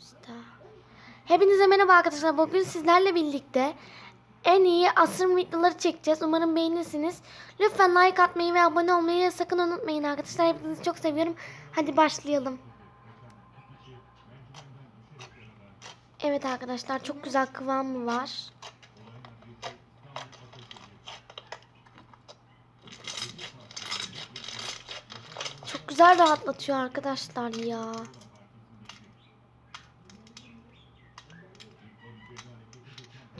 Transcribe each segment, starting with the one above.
İşte. Hepinize merhaba arkadaşlar. Bugün sizlerle birlikte en iyi asırım videoları çekeceğiz. Umarım beğenirsiniz. Lütfen like atmayı ve abone olmayı sakın unutmayın arkadaşlar. Hepinizi çok seviyorum. Hadi başlayalım. Evet arkadaşlar çok güzel kıvamı var. Çok güzel rahatlatıyor arkadaşlar ya.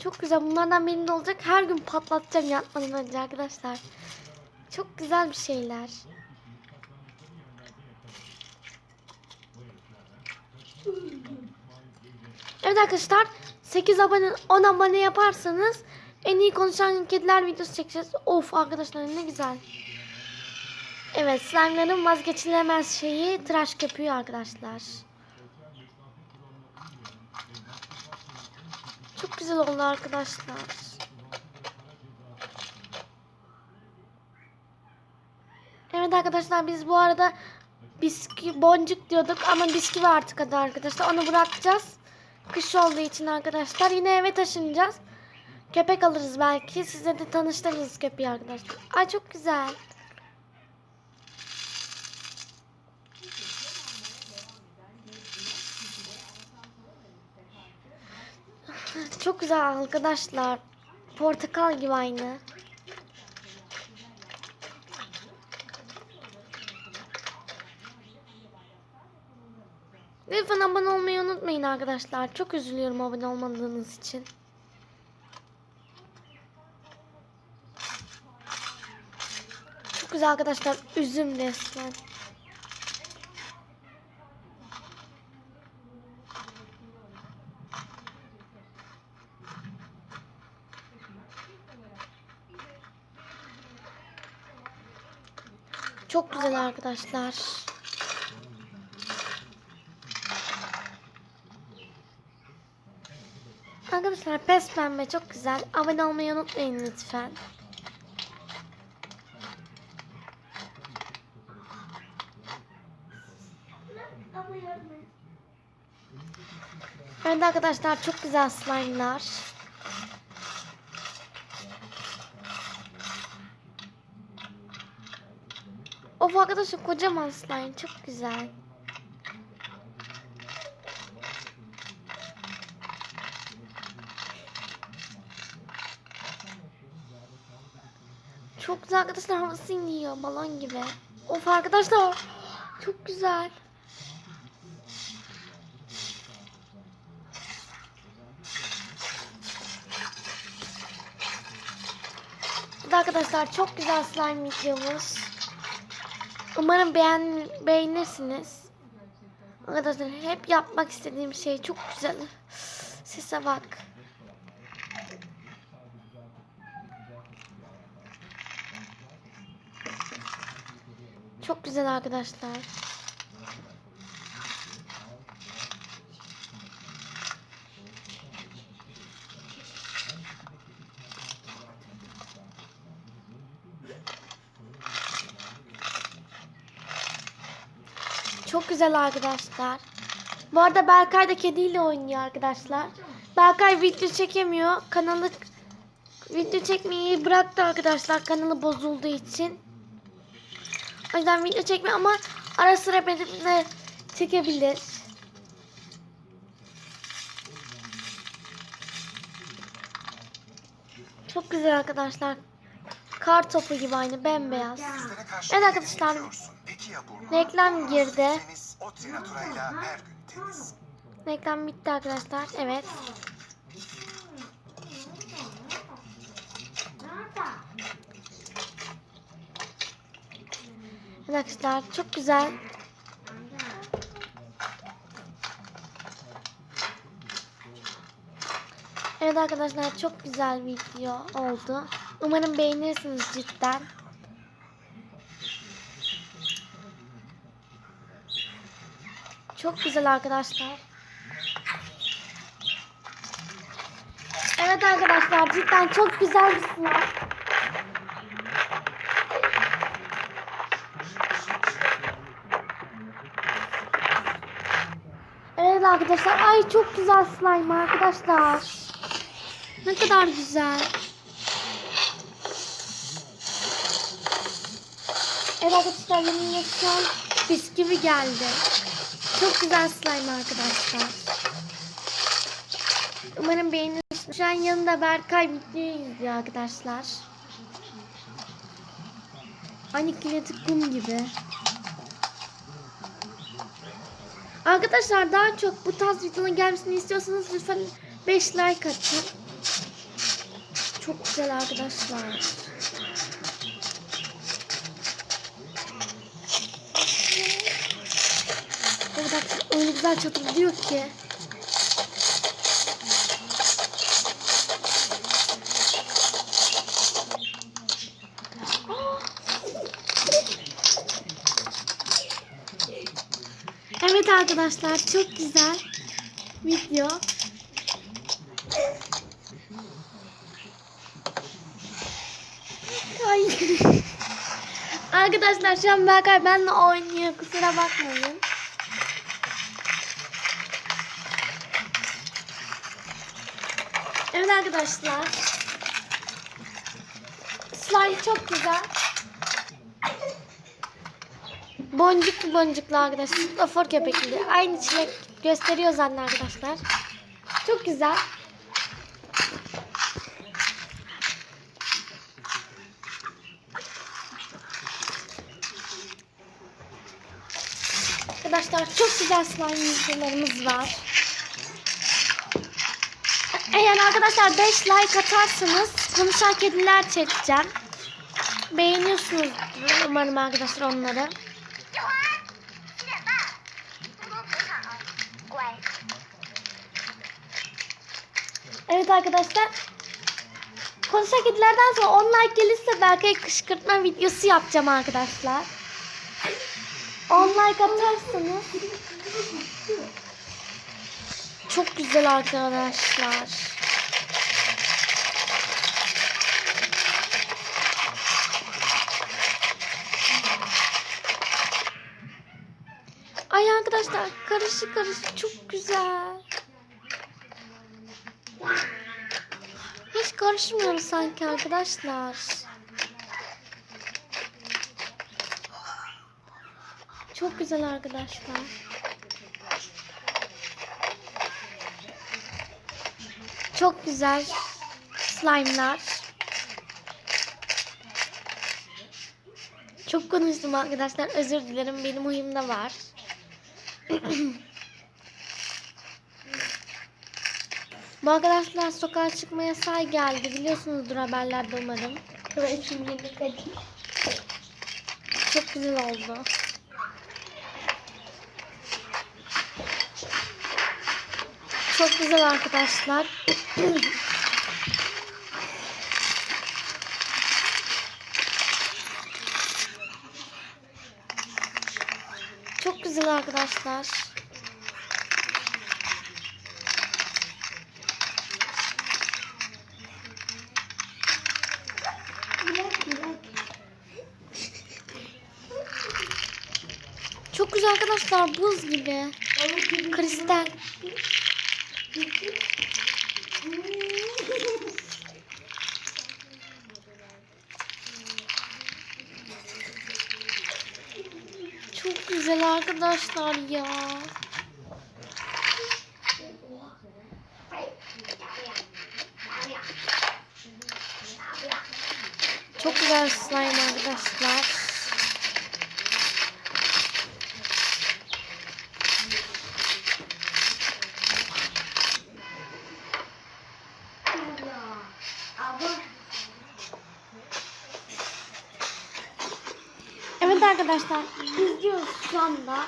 Çok güzel. Bunlardan benim de olacak. Her gün patlatacağım yatmadan önce arkadaşlar. Çok güzel bir şeyler. Evet arkadaşlar 8 abone 10 abone yaparsanız en iyi konuşan kediler videosu çekeceğiz. Of arkadaşlar ne güzel. Evet slime'ların vazgeçilemez şeyi tıraş köpüğü arkadaşlar. Çok güzel oldu arkadaşlar. Evet arkadaşlar biz bu arada biski boncuk diyorduk ama bisküvi artık adı arkadaşlar. Onu bırakacağız. Kış olduğu için arkadaşlar. Yine eve taşınacağız. Köpek alırız belki. Size de tanıştırırız köpeği arkadaşlar. Ay çok güzel. Çok güzel arkadaşlar. Portakal gibi aynı. Lütfen abone olmayı unutmayın arkadaşlar. Çok üzülüyorum abone olmadığınız için. Çok güzel arkadaşlar. Üzüm resmen. Çok güzel arkadaşlar. Arkadaşlar pes pembe çok güzel. Abone olmayı unutmayın lütfen. Evet arkadaşlar çok güzel slime'lar. Of arkadaşlar kocaman slime çok güzel. Çok güzel arkadaşlar havası iniyor balon gibi. Of arkadaşlar çok güzel. Arkadaşlar çok güzel slime videomuz. Umarım beğen beğenirsiniz. Arkadaşlar hep yapmak istediğim şey çok güzel. Sese bak. Çok güzel arkadaşlar. Çok güzel arkadaşlar. Bu arada Berkay da kediyle oynuyor arkadaşlar. Berkay video çekemiyor. Kanalı video çekmeyi bıraktı arkadaşlar. Kanalı bozulduğu için. O yüzden video çekmiyor ama ara sıra benimle çekebilir. Çok güzel arkadaşlar. Kar topu gibi aynı bembeyaz. Evet arkadaşlar. Reklam girdi. Reklam bitti arkadaşlar. Evet arkadaşlar çok güzel. Evet arkadaşlar çok güzel video oldu. Umarım beğenirsiniz cidden. Çok güzel arkadaşlar. Evet arkadaşlar cidden çok güzel bir sınav. Evet arkadaşlar. Ay çok güzel slime arkadaşlar. Ne kadar güzel. Evet arkadaşlar şu an bisküvi geldi. Çok güzel slime arkadaşlar. Umarım beğenirsiniz. Şu an yanında Berkay videoyu arkadaşlar. Aynı kinetik kum gibi. Arkadaşlar daha çok bu tarz videoların gelmesini istiyorsanız lütfen 5 like atın. Çok güzel arkadaşlar. Evet arkadaşlar öyle güzel çatırdıyor ki. Evet arkadaşlar çok güzel video. Arkadaşlar şu an Berkay benimle oynuyor kusura bakmayın. Evet arkadaşlar. Slime çok güzel. Boncuklu boncuklu arkadaşlar. Sıklafor köpekli. Aynı çilek gösteriyor zaten arkadaşlar. Çok güzel. Arkadaşlar çok güzel slime videolarımız var. Eğer arkadaşlar 5 like atarsanız konuşan kediler çekeceğim. Beğeniyorsunuz umarım arkadaşlar onları. Evet arkadaşlar. Konuşan kedilerden sonra 10 like gelirse belki kışkırtma videosu yapacağım arkadaşlar. 10 like atarsanız. Çok güzel arkadaşlar. Arkadaşlar karışık karışık çok güzel. Hiç karışmıyoruz sanki arkadaşlar. Çok güzel arkadaşlar. Çok güzel slime'lar. Çok konuştum arkadaşlar. Özür dilerim. Benim huyumda var. Bu arkadaşlar sokağa çıkma yasağı geldi. Biliyorsunuzdur haberlerde umarım. Evet şimdi Çok güzel oldu. Çok güzel arkadaşlar. Güzel arkadaşlar. Çok güzel arkadaşlar buz gibi. Kristal. Çok güzel arkadaşlar ya. Çok güzel slime arkadaşlar. Arkadaşlar izliyoruz şu anda.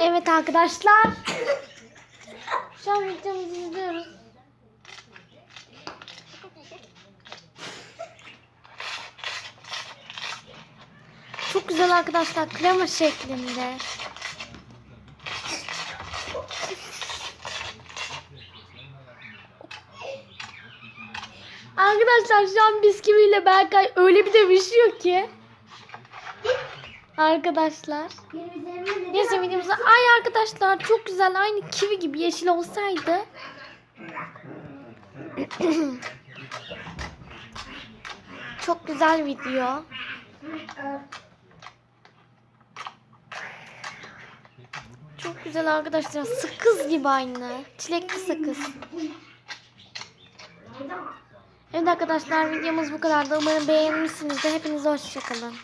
Evet arkadaşlar. Şu an videomuzu izliyoruz. Çok güzel arkadaşlar krema şeklinde. Arkadaşlar şu an bisküviyle Berkay öyle bir dövüşüyor ki. Arkadaşlar. Neyse videomuza ay arkadaşlar çok güzel aynı kivi gibi yeşil olsaydı. çok güzel video. Çok güzel arkadaşlar. Sakız gibi aynı. Çilekli sakız. Evet arkadaşlar videomuz bu kadardı. Umarım beğenmişsinizdir. Hepinize hoşçakalın.